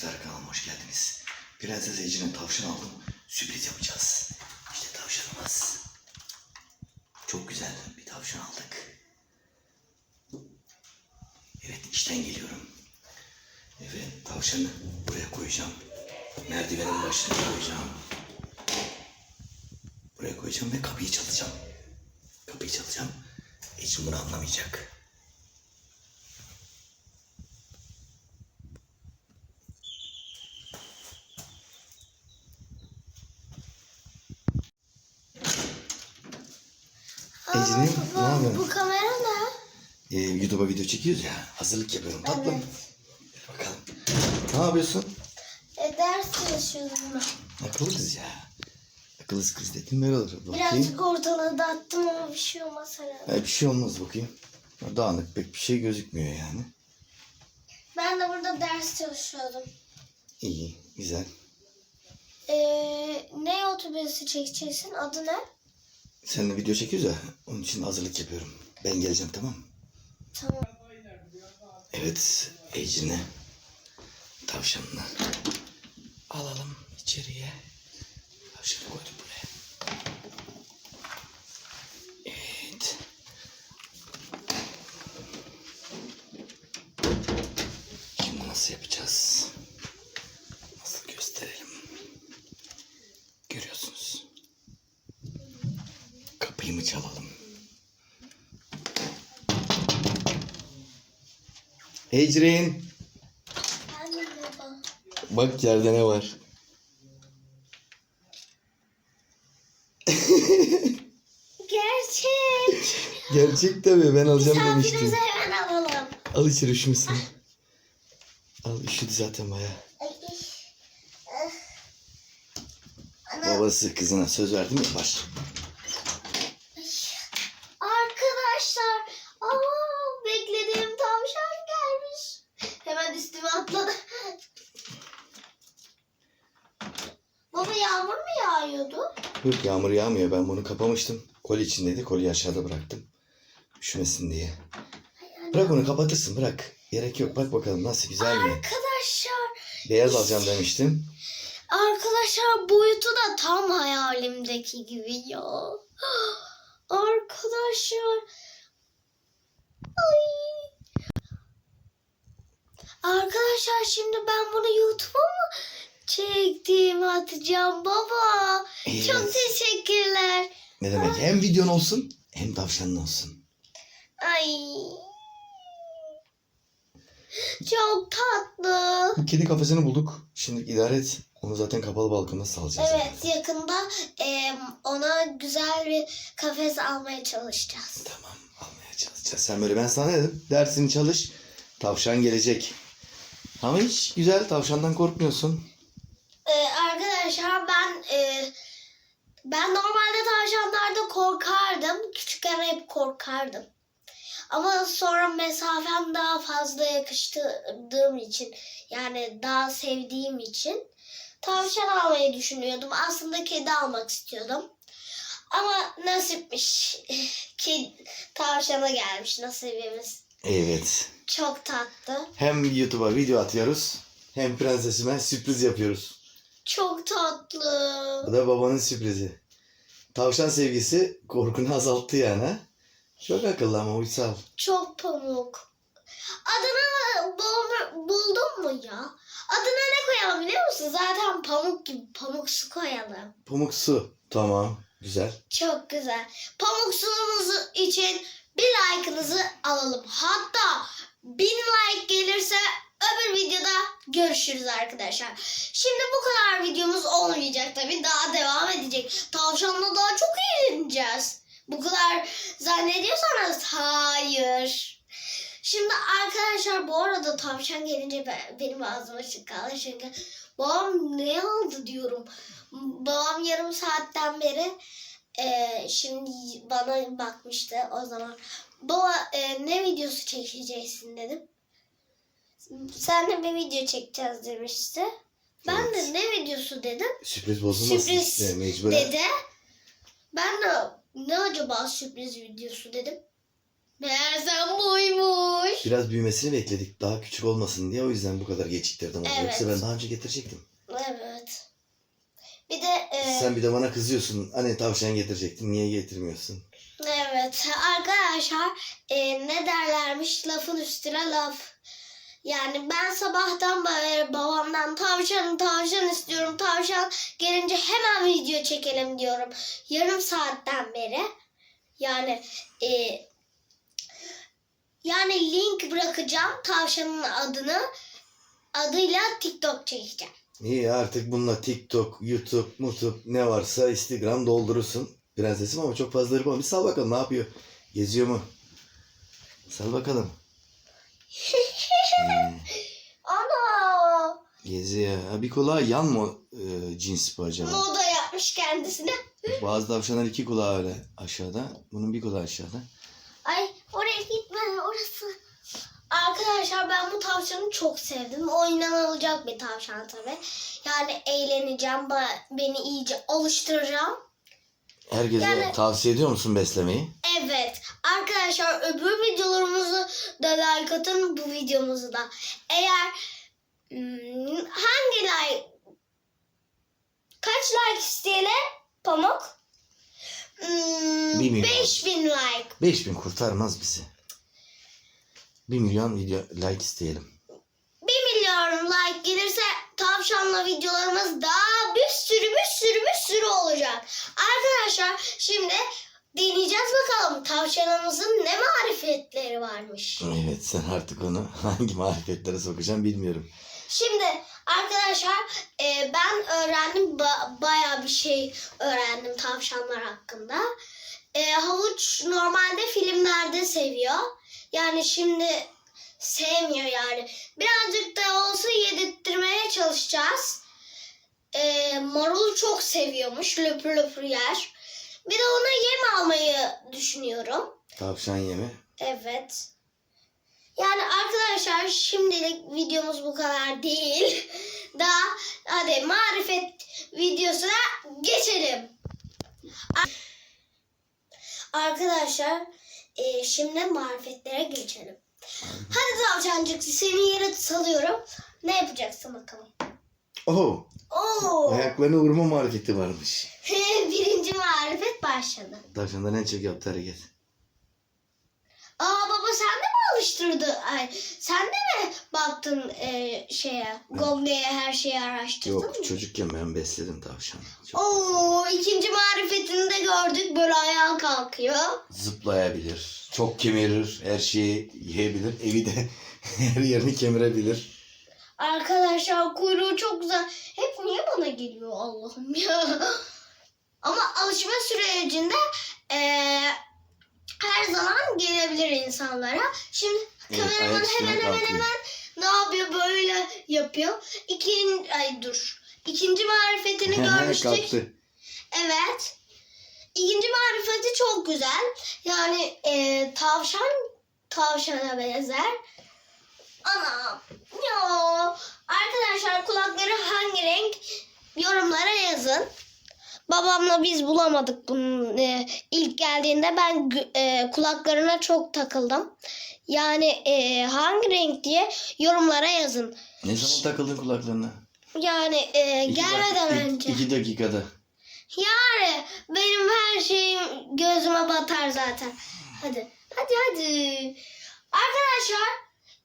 arkadaşlar kanalıma hoş geldiniz. Prenses Ece'nin tavşan aldım. Sürpriz yapacağız. İşte tavşanımız. Çok güzel bir tavşan aldık. Evet işten geliyorum. Evet tavşanı buraya koyacağım. Merdivenin başına koyacağım. Buraya koyacağım ve kapıyı çalacağım. Kapıyı çalacağım. Ece bunu anlamayacak. Ece'nin ne baba, yapıyorsun? Bu kamera ne? Ee, YouTube'a video çekiyoruz ya. Hazırlık yapıyorum tatlım. Evet. Bakalım. Ne yapıyorsun? E, ders çalışıyordum ben. Akıllı kız ya. Akıllı kız dedim böyle olur. Bakayım. Birazcık ortalığı dağıttım ama bir şey olmaz herhalde. Ha, bir şey olmaz bakayım. Dağınık pek bir şey gözükmüyor yani. Ben de burada ders çalışıyordum. İyi, güzel. Ee, ne otobüsü çekeceksin? Adı ne? Seninle video çekiyoruz ya. Onun için hazırlık yapıyorum. Ben geleceğim tamam mı? Tamam. Evet, Ecrin'e tavşanını alalım içeriye. Tavşanı koydum buraya. Evet. Şimdi nasıl yapacağız? Nasıl gösterelim? Görüyorsunuz. Kapıyı mı çalalım? Ecrin. Bak yerde ne var? Gerçek. Gerçek tabii ben alacağım Misafirimizi demiştim. hemen alalım. Al içeri üşümüşsün. Al üşüdü zaten baya. Ay, ay. Ana, Babası kızına söz verdi mi yapar. Arkadaşlar, aa, beklediğim tavşan gelmiş. Hemen üstüme atladı. Baba yağmur mu Yok yağmur yağmıyor ben bunu kapamıştım. Koli içindeydi koliyi aşağıda bıraktım. Üşümesin diye. Bırak onu kapatırsın bırak. Gerek yok bak bakalım nasıl güzel mi? Arkadaşlar, Beyaz alacağım demiştim. arkadaşlar boyutu da tam hayalimdeki gibi ya. Arkadaşlar. Ay. Arkadaşlar şimdi ben bunu YouTube'a mı çektim atacağım baba. Evet. Çok teşekkürler. Ne demek hem videon olsun hem tavşanın olsun. Ay. Çok tatlı. Bu kedi kafesini bulduk. Şimdi idare et. Onu zaten kapalı balkonda salacağız. Evet yakında em, ona güzel bir kafes almaya çalışacağız. Tamam almaya çalışacağız. Sen böyle ben sana dedim. Dersini çalış. Tavşan gelecek. Ama hiç güzel tavşandan korkmuyorsun. Ee, arkadaşlar ben e, ben normalde tavşanlarda korkardım. Küçükken hep korkardım. Ama sonra mesafem daha fazla yakıştırdığım için yani daha sevdiğim için tavşan almayı düşünüyordum. Aslında kedi almak istiyordum. Ama nasipmiş. Kedi, tavşana gelmiş nasibimiz. Evet. Çok tatlı. Hem YouTube'a video atıyoruz. Hem prensesime sürpriz yapıyoruz. Çok tatlı. Bu da babanın sürprizi. Tavşan sevgisi korkunu azalttı yani. ha? Çok akıllı ama uysal. Çok pamuk. Adını bul- buldun mu ya? Adına ne koyalım biliyor musun? Zaten pamuk gibi pamuk su koyalım. Pamuk su. Tamam. Güzel. Çok güzel. Pamuk suyumuz için bir like'ınızı alalım. Hatta bin like gelirse öbür videoda görüşürüz arkadaşlar. Şimdi bu kadar videomuz olmayacak tabii. Daha devam edecek. Tavşanla daha çok eğleneceğiz. Bu kadar zannediyorsanız hayır. Şimdi arkadaşlar bu arada tavşan gelince ben, benim ağzım açık kaldı çünkü babam ne aldı diyorum. Babam yarım saatten beri e, şimdi bana bakmıştı o zaman. Baba e, ne videosu çekeceksin dedim. Sen de bir video çekeceğiz demişti. Ben Evet. de ne videosu dedim. Sürpriz bozulmasın Sürpriz işte mecburen. Dede. Ben de ne acaba sürpriz videosu dedim. Meğersem buymuş. Biraz büyümesini bekledik. Daha küçük olmasın diye o yüzden bu kadar geciktirdim onu. Evet. Yoksa ben daha önce getirecektim. Evet. Bir de e, Sen bir de bana kızıyorsun. Hani tavşan getirecektin. Niye getirmiyorsun? evet arkadaşlar e, ne derlermiş lafın üstüne laf. Yani ben sabahtan beri babamdan tavşan tavşan istiyorum tavşan gelince hemen video çekelim diyorum. Yarım saatten beri. Yani e, yani link bırakacağım tavşanın adını adıyla TikTok çekeceğim. İyi artık bununla TikTok, YouTube, YouTube ne varsa Instagram doldurursun. Prensesim ama çok fazla yapamam. Bir sal bakalım ne yapıyor? Geziyor mu? Sal bakalım. Hmm, Ana! geziyor. Ha, bir kulağı yan mı e, cins bu acaba? Moda yapmış kendisine. Bazı tavşanlar iki kulağı öyle aşağıda. Bunun bir kulağı aşağıda. Ay oraya gitme orası. Arkadaşlar ben bu tavşanı çok sevdim. Oynanılacak bir tavşan tabi. Yani eğleneceğim. Beni iyice alıştıracağım. Herkese Yani- tavsiye ediyor musun beslemeyi? Evet. Arkadaşlar öbür videolarımızı da like atın. Bu videomuzu da. Eğer hmm, hangi like kaç like isteyelim Pamuk? Hmm, Bir milyon. 5000 like. 5000 kurtarmaz bizi. 1 milyon video like isteyelim. 1 milyon like gelirse tavşanla videolarımız daha bir sürü bir sürü bir sürü olacak. Arkadaşlar şimdi deneyeceğiz bakalım tavşanımızın ne marifetleri varmış. Evet sen artık onu hangi marifetlere sokacaksın bilmiyorum. Şimdi arkadaşlar e, ben öğrendim ba- bayağı bir şey öğrendim tavşanlar hakkında. E, havuç normalde filmlerde seviyor. Yani şimdi sevmiyor yani. Birazcık da olsa yedirtmeye çalışacağız. E, marul çok seviyormuş. Löpür löpür yer. Bir de ona yem almayı düşünüyorum. Tavşan yemi. Evet. Yani arkadaşlar şimdilik videomuz bu kadar değil. Daha hadi marifet videosuna geçelim. Ar- Arkadaşlar e, şimdi marifetlere geçelim. Hadi tavşancık seni yere salıyorum. Ne yapacaksın bakalım? Oho Oo. ayaklarını vurma marifeti varmış. Birinci marifet başladı. Tavşandan en çok yaptığı hareket. Aa baba sen de mi alıştırdı? Ay, sen de mi baktın e, şeye, Google'ye her şeyi araştırdın Yok mı? çocukken ben besledim tavşanı. Çok Oo ikinci marifetini de gördük. Böyle ayağa kalkıyor. Zıplayabilir. Çok kemirir. Her şeyi yiyebilir. Evi de her yerini kemirebilir. Arkadaşlar kuyruğu çok güzel. Hep niye bana geliyor Allah'ım ya. Ama alışma sürecinde e, her zaman gelebilir insanlara. Şimdi Evet, ayak üstüne hemen hemen kalkıyor. hemen ne yapıyor böyle yapıyor. İkinci ay dur. İkinci marifetini görmüştük. Kalktı. Evet. İkinci marifeti çok güzel. Yani e, tavşan tavşana benzer. Ana ya arkadaşlar kulakları hangi renk yorumlara yazın. Babamla biz bulamadık bunun e, ilk geldiğinde ben e, kulaklarına çok takıldım. Yani e, hangi renk diye yorumlara yazın. Ne zaman takıldın kulaklarına? Yani e, İki gelmeden dak- önce. iki dakikada. Yani benim her şeyim gözüme batar zaten. Hadi. Hadi hadi. Arkadaşlar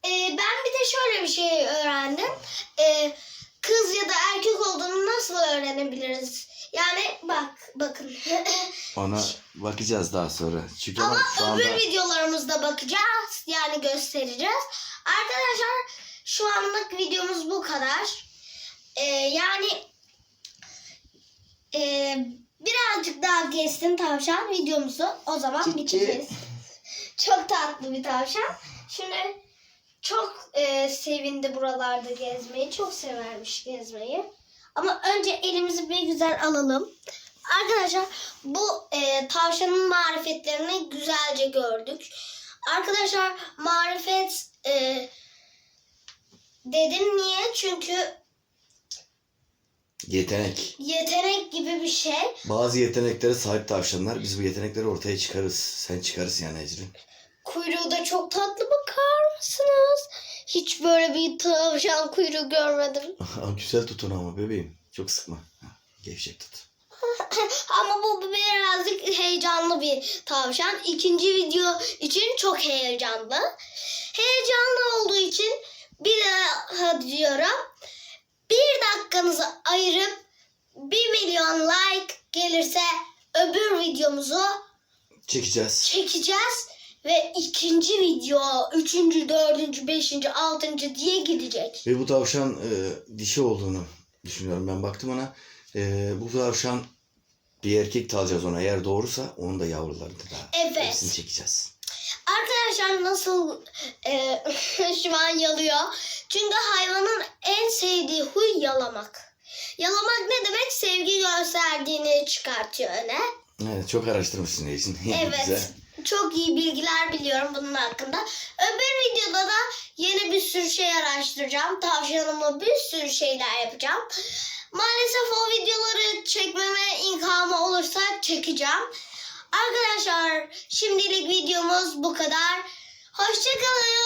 e, ben bir de şöyle bir şey öğrendim. E, kız ya da erkek olduğunu nasıl öğrenebiliriz? Yani bak bakın. Ona bakacağız daha sonra. Çünkü ama, Ama şu anda öbür videolarımızda bakacağız. Yani göstereceğiz. Arkadaşlar şu anlık videomuz bu kadar. Ee, yani e, birazcık daha geçsin tavşan videomuzu. O zaman Çiçi. bitiririz. Çok tatlı bir tavşan. Şimdi çok e, sevindi buralarda gezmeyi. Çok severmiş gezmeyi. Ama önce elimizi bir güzel alalım. Arkadaşlar bu e, tavşanın marifetlerini güzelce gördük. Arkadaşlar marifet e, dedim niye? Çünkü yetenek. yetenek gibi bir şey. Bazı yeteneklere sahip tavşanlar. Biz bu yetenekleri ortaya çıkarız. Sen çıkarız yani Ecrin. Kuyruğu da çok tatlı bakar mısınız? Hiç böyle bir tavşan kuyruğu görmedim. Güzel tutun ama bebeğim. Çok sıkma. Gevşek tut. Ama bu birazcık heyecanlı bir tavşan. İkinci video için çok heyecanlı. Heyecanlı olduğu için bir daha diyorum. Bir dakikanızı ayırıp 1 milyon like gelirse öbür videomuzu Çekeceğiz. çekeceğiz. Ve ikinci video, üçüncü, dördüncü, beşinci, altıncı diye gidecek. Ve bu tavşan e, dişi olduğunu düşünüyorum. Ben baktım ona. E, bu tavşan bir erkek alacağız ona. Eğer doğrusa onun da yavrularını da Evet. hepsini çekeceğiz. Arkadaşlar nasıl e, şu an yalıyor? Çünkü hayvanın en sevdiği huy yalamak. Yalamak ne demek? Sevgi gösterdiğini çıkartıyor öne. Evet, çok araştırmışsın Ecin. Evet. Güzel. Çok iyi bilgiler biliyorum bunun hakkında. Öbür videoda da yeni bir sürü şey araştıracağım. Tavşanıma bir sürü şeyler yapacağım. Maalesef o videoları çekmeme imkanı olursa çekeceğim. Arkadaşlar şimdilik videomuz bu kadar. Hoşçakalın.